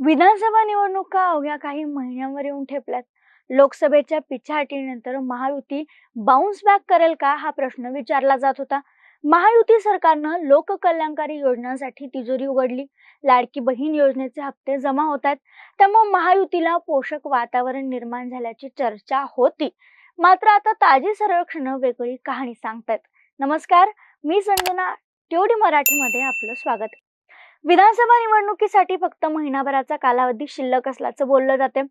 विधानसभा निवडणुका अवघ्या काही महिन्यांवर येऊन ठेपल्यात. लोकसभेच्या पिछाटीनंतर महायुती बाउन्स बॅक करेल का हा प्रश्न विचारला जात होता. महायुती सरकारनं लोककल्याणकारी योजनांसाठी तिजोरी उघडली. लाडकी बहीण योजनेचे हप्ते जमा होत आहेत त्यामुळे महायुतीला पोषक वातावरण निर्माण झाल्याची चर्चा होती. मात्र आता ताजी सर्वेक्षण वेगळी कहाणी सांगतायत. नमस्कार मी संजना टेवडी मराठीमध्ये आपलं स्वागत. विधानसभा निवडणुकीसाठी फक्त महिनाभराचा कालावधी शिल्लक असल्याचं बोललं जाते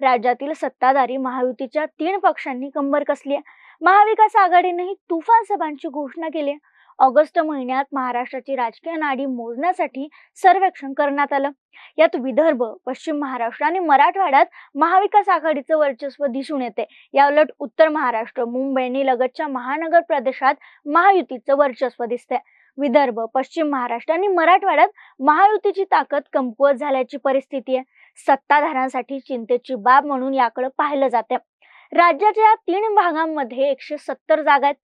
राज्यातील सत्ताधारी महायुतीच्या तीन पक्षांनी कंबर कसली आहे? महाविकास आघाडीनेही तुफान सभांची घोषणा केली आहे. ऑगस्ट महिन्यात महाराष्ट्राची राजकीय नाडी मोजण्यासाठी सर्वेक्षण करण्यात आलं. यात विदर्भ पश्चिम महाराष्ट्र आणि मराठवाड्यात महाविकास आघाडीचं वर्चस्व दिसून येते या उलट उत्तर महाराष्ट्र मुंबई आणि लगतच्या महानगर प्रदेशात महायुतीचं वर्चस्व दिसतंय. विदर्भ पश्चिम महाराष्ट्र आणि मराठवाड्यात महायुतीची ताकद कमकुवत झाल्याची परिस्थिती आहे. सत्ताधाऱ्यांसाठी चिंतेची बाब म्हणून याकडे पाहिलं जाते राज्याच्या या तीन भागांमध्ये एकशे सत्तर जागा आहेत.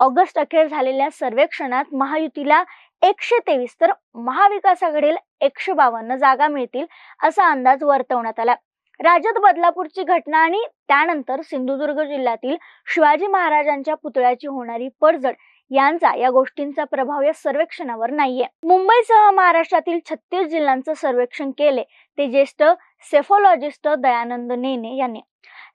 ऑगस्ट अखेर झालेल्या सर्वेक्षणात महायुतीला एकशे तेवीस तर महाविकास आघाडीला एकशे बावन्न जागा मिळतील असा अंदाज वर्तवण्यात आला राज्यात बदलापूरची घटना आणि त्यानंतर सिंधुदुर्ग जिल्ह्यातील शिवाजी महाराजांच्या पुतळ्याची होणारी पडझड यांचा या गोष्टींचा प्रभाव या सर्वेक्षणावर नाहीये. मुंबईसह महाराष्ट्रातील छत्तीस जिल्ह्यांचं सर्वेक्षण केले ते ज्येष्ठ सेफोलॉजिस्ट दयानंद नेने यांनी.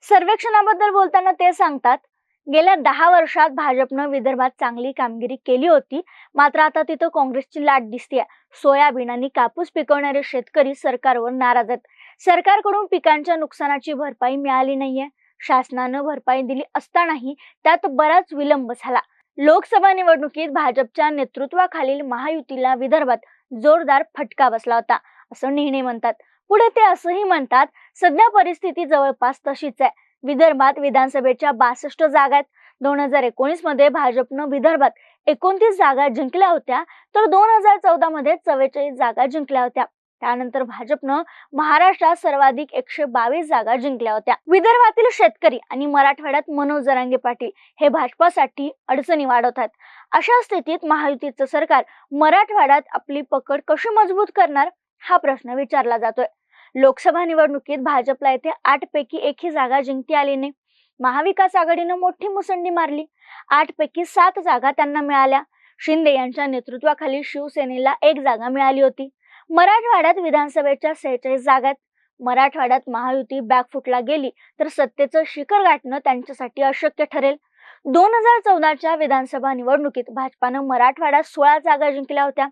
सर्वेक्षणाबद्दल बोलताना ते सांगतात गेल्या दहा वर्षात भाजपनं विदर्भात चांगली कामगिरी केली होती मात्र आता तिथं काँग्रेसची लाट दिसते सोयाबीन आणि कापूस पिकवणारे शेतकरी सरकारवर नाराज आहेत. सरकारकडून पिकांच्या नुकसानाची भरपाई मिळाली नाहीये. शासनानं भरपाई दिली असतानाही त्यात बराच विलंब झाला. लोकसभा निवडणुकीत भाजपच्या नेतृत्वाखालील महायुतीला विदर्भात जोरदार फटका बसला होता असं नेहणे म्हणतात. पुढे ते असंही म्हणतात सध्या परिस्थिती जवळपास तशीच आहे. विदर्भात विधानसभेच्या बासष्ट जागा आहेत. दोन हजार एकोणीसमध्ये भाजपनं विदर्भात एकोणतीस जागा जिंकल्या होत्या तर दोन हजार चौदा मध्ये चव्वेचाळीस जागा जिंकल्या होत्या. त्यानंतर भाजपनं महाराष्ट्रात सर्वाधिक एकशे बावीस जागा जिंकल्या होत्या. विदर्भातील शेतकरी आणि मराठवाड्यात मनोज जरांगे पाटील हे भाजपासाठी अडचणी वाढवतात. अशा स्थितीत महायुतीचं सरकार मराठवाड्यात आपली पकड कशी मजबूत करणार हा प्रश्न विचारला जातोय. लोकसभा निवडणुकीत भाजपला येथे आठ पैकी एकही जागा जिंकती आली नाही. महाविकास आघाडीनं मोठी मुसंडी मारली. आठ पैकी सात जागा त्यांना मिळाल्या. शिंदे यांच्या नेतृत्वाखाली शिवसेनेला एक जागा मिळाली होती. मराठवाड्यात विधानसभेच्या सेहेचाळीस जागात मराठवाड्यात महायुती बॅकफुटला गेली तर सत्तेचं शिखर गाठणं त्यांच्यासाठी अशक्य ठरेल. दोन हजार चौदाच्या विधानसभा निवडणुकीत भाजपानं मराठवाड्यात सोळा जागा जिंकल्या होत्या.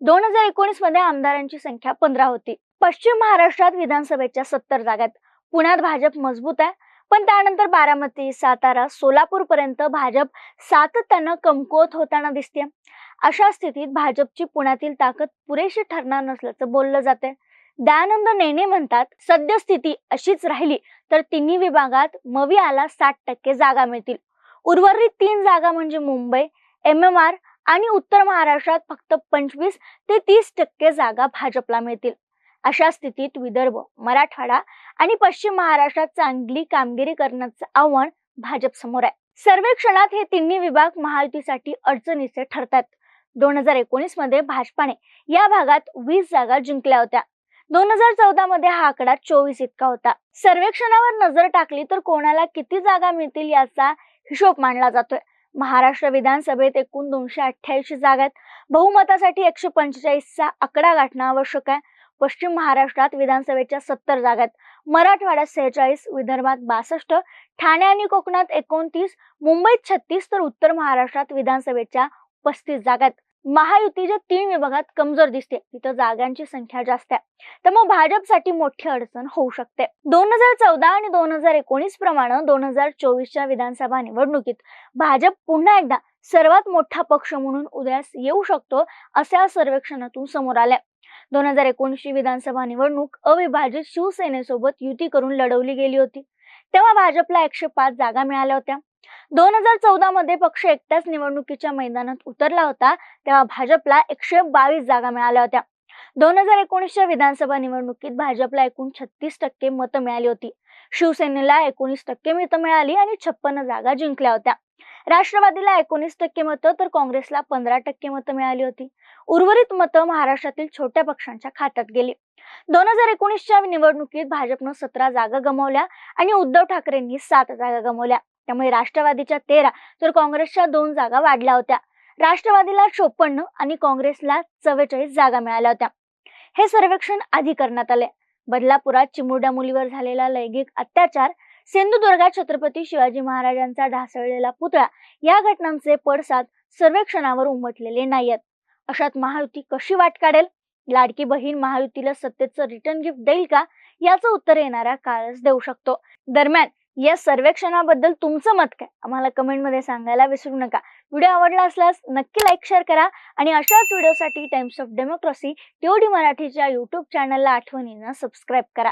दोन हजार एकोणीसमध्ये आमदारांची संख्या पंधरा होती. पश्चिम महाराष्ट्रात विधानसभेच्या सत्तर जागात पुण्यात भाजप मजबूत आहे. पण त्यानंतर बारामती सातारा सोलापूर पर्यंत भाजप सातत्यानं कमकुवत होताना दिसते अशा स्थितीत भाजपची पुण्यातील ताकद पुरेशी ठरणार नसल्याचं बोललं जाते दयानंद नेने म्हणतात सद्यस्थिती अशीच राहिली तर तिन्ही विभागात मवियाला साठ टक्के जागा मिळतील. उर्वरित तीन जागा म्हणजे मुंबई एम एम आर आणि उत्तर महाराष्ट्रात फक्त पंचवीस ते तीस टक्के जागा भाजपला मिळतील. अशा स्थितीत विदर्भ मराठवाडा आणि पश्चिम महाराष्ट्रात चांगली कामगिरी करण्याचं आव्हान भाजप समोर आहे. सर्वेक्षणात हे तिन्ही विभाग महायुतीसाठी अडचणीचे ठरतात. दोन हजार एकोणीसमध्ये भाजपाने या भागात वीस जागा जिंकल्या होत्या. दोन हजार चौदा मध्ये हा आकडा चोवीस इतका होता. सर्वेक्षणावर नजर टाकली तर कोणाला किती जागा मिळतील याचा हिशोब मांडला जातोय. महाराष्ट्र विधानसभेत एकूण दोनशे अठ्ठ्याऐंशी जागा आहेत. बहुमतासाठी एकशे पंचेचाळीसचा आकडा गाठणं आवश्यक आहे. पश्चिम महाराष्ट्रात विधानसभेच्या सत्तर जागा आहेत. मराठवाड्यात सेहेचाळीस विदर्भात बासष्ट ठाणे आणि कोकणात एकोणतीस मुंबईत छत्तीस तर उत्तर महाराष्ट्रात विधानसभेच्या पस्तीस जागा आहेत महायुतीच्या तीन विभागात कमजोर दिसते. तिथं जागांची संख्या जास्त आहे. त्यामुळे भाजपसाठी मोठी अडचण होऊ शकते. दोन हजार चौदा आणि दोन हजार एकोणीस प्रमाणे दोन हजार चोवीसच्या विधानसभा निवडणुकीत भाजप पुन्हा एकदा सर्वात मोठा पक्ष म्हणून उदयास येऊ शकतो अशा सर्वेक्षणातून समोर आल्या. दोन हजार एकोणीसची विधानसभा निवडणूक अविभाजित शिवसेनेसोबत युती करून लढवली गेली होती. तेव्हा भाजपला एकशे पाच जागा मिळाल्या होत्या. दोन हजार चौदा मध्ये पक्ष एकट्याच निवडणुकीच्या मैदानात उतरला होता तेव्हा भाजपला एकशे बावीस जागा मिळाल्या होत्या. दोन हजार एकोणीसच्या विधानसभा निवडणुकीत भाजपला एकूण छत्तीस टक्के मतं मिळाली होती. शिवसेनेला एकोणीस टक्के मतं मिळाली आणि छप्पन्न जागा जिंकल्या होत्या. राष्ट्रवादीला एकोणीस टक्के मतं तर काँग्रेसला पंधरा टक्के मतं मिळाली होती. उर्वरित मतं महाराष्ट्रातील छोट्या पक्षांच्या खात्यात गेली. दोन हजार एकोणीसच्या निवडणुकीत भाजपनं सतरा जागा गमावल्या आणि उद्धव ठाकरेंनी सात जागा गमावल्या. त्यामुळे राष्ट्रवादीच्या तेरा तर काँग्रेसच्या दोन जागा वाढल्या होत्या. राष्ट्रवादीला चोपन्न आणि काँग्रेसला चव्वेचाळीस जागा मिळाल्या होत्या. हे सर्वेक्षण आधी करण्यात आले. बदलापुरात चिमुरड्या मुलीवर झालेला लैंगिक अत्याचार सिंधुदुर्गात छत्रपती शिवाजी महाराजांचा ढासळलेला पुतळा या घटनांचे पडसाद सर्वेक्षणावर उमटलेले नाहीयेत. अशात महायुती कशी वाट काढेल? लाडकी बहीण महायुतीला सत्तेचं रिटर्न गिफ्ट देईल का? याचं उत्तर येणारा काळच देऊ शकतो. दरम्यान या सर्वेक्षणाबद्दल तुमचं मत काय? आम्हाला कमेंटमध्ये सांगायला विसरू नका. व्हिडिओ आवडला असल्यास नक्की लाईक शेअर करा आणि अशाच व्हिडिओसाठी टाइम्स ऑफ डेमोक्रेसी टीओडी मराठीच्या युट्यूब चॅनलला आठवणीनं सबस्क्राईब करा.